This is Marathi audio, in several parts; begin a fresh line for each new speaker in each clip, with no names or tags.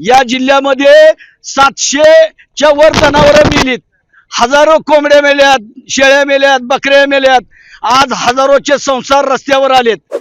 या जिल्ह्यामध्ये सातशेच्या वर जनावरं मेलीत. हजारो कोंबड्या मेल्यात शेळ्या मेल्यात बकऱ्या मेल्यात. आज हजारोचे संसार रस्त्यावर आलेत.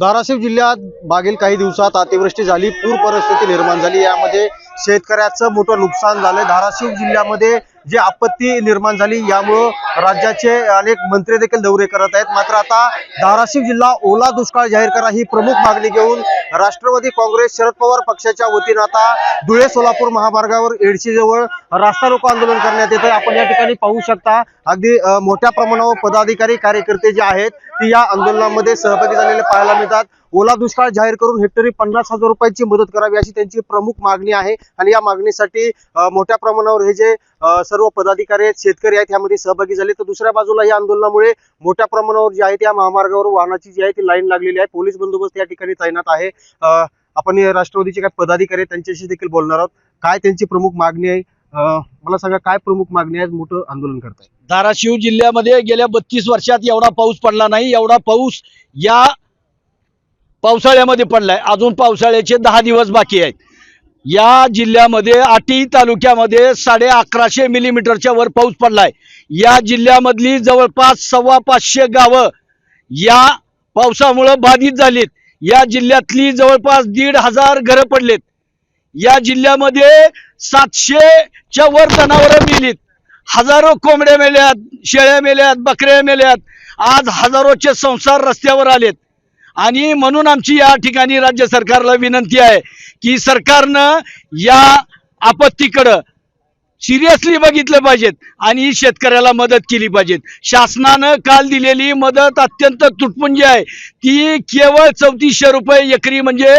धाराशिव जिल्ह्यात मागील काही दिवसात अतिवृष्टी झाली पूर परिस्थिती निर्माण झाली. यामध्ये शेतकऱ्याचं मोठं नुकसान झालंय. धाराशिव जिल्ह्यामध्ये जे आपत्ती निर्माण झाली यामुळं राज्याचे अनेक मंत्री देखील दौरे करत आहेत. मात्र आता धाराशिव जिल्हा ओला दुष्काळ जाहीर करा ही प्रमुख मागणी घेऊन राष्ट्रवादी काँग्रेस शरद पवार पक्षाच्या वतीनं आता धुळे सोलापूर महामार्गावर एडशी जवळ रास्ता रोको आंदोलन करण्यात येतं आपण या ठिकाणी पाहू शकता अगदी मोठ्या प्रमाणावर पदाधिकारी कार्यकर्ते जे आहेत ते या आंदोलनामध्ये सहभागी झालेले पाहायला मिळतात. ओला दुष्काळ जाहीर करून हेक्टरी पन्नास हजार रुपयाची मदत करावी अशी त्यांची प्रमुख मागणी आहे. आणि या मागणीसाठी मोठ्या प्रमाणावर हे जे सर्व पदाधिकारी आहेत शेतकरी आहेत यामध्ये सहभागी झाले. तर दुसऱ्या बाजूला या आंदोलनामुळे मोठ्या प्रमाणावर जे आहे त्या महामार्गावर वाहनाची जी आहे ती लाईन लागलेली आहे. पोलीस बंदोबस्त या ठिकाणी तैनात आहे. आपण राष्ट्रवादीचे काही पदाधिकारी आहेत त्यांच्याशी देखील बोलणार आहोत. काय त्यांची प्रमुख मागणी आहे? मला सांगा काय प्रमुख मागणी आहे? मोठं आंदोलन करताय.
धाराशिव जिल्ह्यामध्ये गेल्या बत्तीस वर्षात एवढा पाऊस पडला नाही. एवढा पाऊस या पावसाळ्यामध्ये पडलाय. अजून पावसाळ्याचे दहा दिवस बाकी आहेत. या जिल्ह्यामध्ये आटी तालुक्यामध्ये साडे अकराशे मिलीमीटरच्या वर पाऊस पडलाय. या जिल्ह्यामधली जवळपास सव्वा पाचशे गावं या पावसामुळं बाधित झालीत. या जिल्ह्यातली जवळपास दीड हजार घरं पडलेत. या जिल्ह्यामध्ये सातशेच्या वर जनावरं मेलीत. हजारो कोंबड्या मेल्यात शेळ्या मेल्यात बकऱ्या मेल्यात. आज हजारोचे संसार रस्त्यावर आलेत. आणि म्हणून आमची या ठिकाणी राज्य सरकारला विनंती आहे की सरकारनं या आपत्तीकडं सिरियसली बघितलं पाहिजेत आणि शेतकऱ्याला मदत केली पाहिजेत. शासनानं काल दिलेली मदत अत्यंत तुटपुंजी आहे. ती केवळ चौतीसशे रुपये एकरी म्हणजे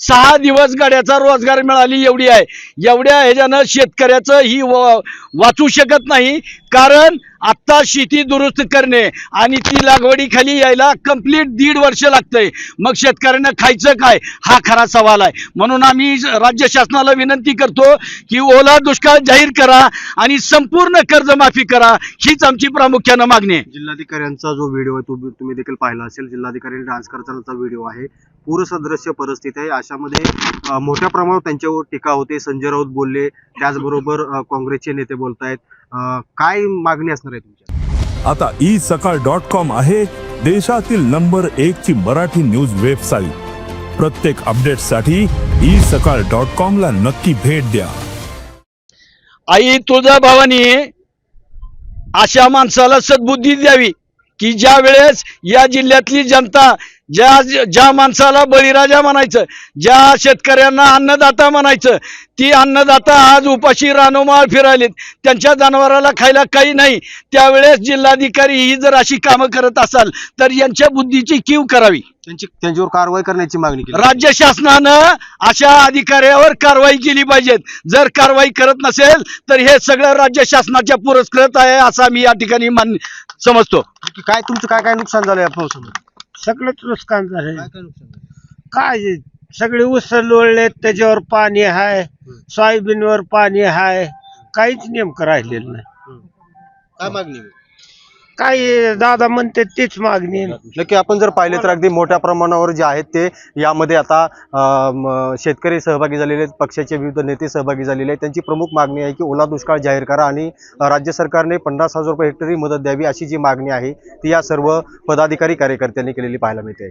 सहा दिवस गाड्याचा रोजगार मिळाली एवढी आहे. एवढ्या ह्याच्यानं शेतकऱ्याचं ही वाचू शकत नाही. कारण आत्ता शेती दुरुस्त करणे आणि ती लागवडीखाली यायला कंप्लीट दीड वर्ष लागतंय. मग शेतकऱ्यांना खायचं काय? हा खरा सवाल आहे. म्हणून आम्ही राज्य शासनाला विनंती करतो की ओला दुष्काळ जाहीर करा आणि संपूर्ण कर्जमाफी करा हीच आमची प्रामुख्यानं मागणी आहे.
जिल्हाधिकाऱ्यांचा जो व्हिडिओ आहे तो तुम्ही देखील पाहिला असेल. जिल्हाधिकारी डान्स करतानाचा व्हिडिओ आहे. पूरसदृश्य परिस्थिती आहे. अशामध्ये मोठ्या प्रमाणावर त्यांच्यावर टीका होते. संजय राऊत बोलले. त्याचबरोबर काँग्रेसचे नेते बोलतायत. काय मागणी असणार आहे तुमच्या
आता ई सकाळ डॉट कॉम आहे देशातील नंबर एक ची मराठी न्यूज वेबसाईट. प्रत्येक अपडेटसाठी ई सकाळ डॉट कॉम ला नक्की भेट द्या.
आई तुळजा भवानी अशा माणसाला सद्बुद्धी द्यावी की ज्या वेळेस या जिल्ह्यातली जनता ज्या ज्या माणसाला बळीराजा म्हणायचं ज्या शेतकऱ्यांना अन्नदाता म्हणायचं ती अन्नदाता आज उपाशी रानोमाळ फिरायलेत. त्यांच्या जनावराला खायला काही नाही. त्यावेळेस जिल्हाधिकारी ही जर अशी कामं करत असाल तर यांच्या बुद्धीची कीव करावी.
त्यांची त्यांच्यावर कारवाई करण्याची मागणी केली.
राज्य शासनानं अशा अधिकाऱ्यावर कारवाई केली पाहिजेत. जर कारवाई करत नसेल तर हे सगळं राज्य शासनाच्या पुरस्कृत आहे असं मी या ठिकाणी मान समजतो.
काय तुमचं काय काय नुकसान झालं या पावसामध्ये
सगळंच नुकसान झालंय.
काय काय नुकसान झालं
काय हे, सगळे ऊस लोळलेत त्याच्यावर पाणी आहे सोयाबीनवर पाणी आहे. काहीच नेमकं राहिलेलं नाही.
काय मागणी आहे?
काय दादा म्हणते तीच मागणी आहे.
नक्की आपण जर पाहिले तर अगदी मोठ्या प्रमाणावर जे आहेत ते यामध्ये आता म, शेतकरी सहभागी झालेले आहेत पक्षाचे विविध नेते सहभागी झालेले आहेत त्यांची प्रमुख मागणी आहे की ओला दुष्काळ जाहीर करा आणि राज्य सरकारने पन्नास हजार रुपये हेक्टरी मदत द्यावी अशी जी मागणी आहे ती या सर्व पदाधिकारी कार्यकर्त्यांनी केलेली पाहायला मिळते